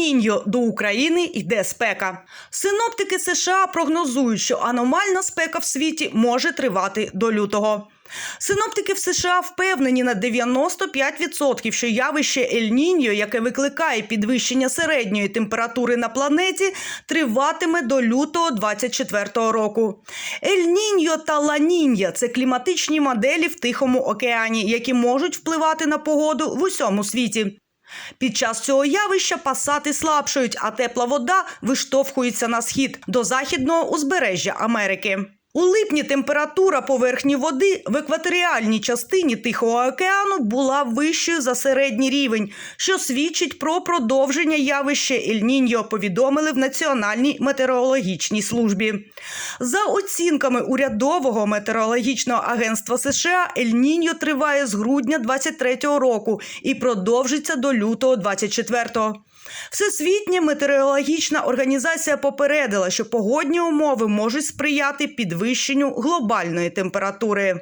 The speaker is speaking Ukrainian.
Ель-Ніньо до України йде спека. Синоптики США прогнозують, що аномальна спека в світі може тривати до лютого. Синоптики в США впевнені на 95%, що явище Ель-Ніньо, яке викликає підвищення середньої температури на планеті, триватиме до лютого 2024 року. Ель-Ніньо та Ла-Нінья – це кліматичні моделі в Тихому океані, які можуть впливати на погоду в усьому світі. Під час цього явища пасати слабшають, а тепла вода виштовхується на схід до західного узбережжя Америки. У липні температура поверхні води в екваторіальній частині Тихого океану була вищою за середній рівень, що свідчить про продовження явища Ель-Ніньо, повідомили в Національній метеорологічній службі. За оцінками урядового метеорологічного агентства США, Ель-Ніньо триває з грудня 23-го року і продовжиться до лютого 24-го. Всесвітня метеорологічна організація попередила, що погодні умови можуть сприяти підвищенню глобальної температури.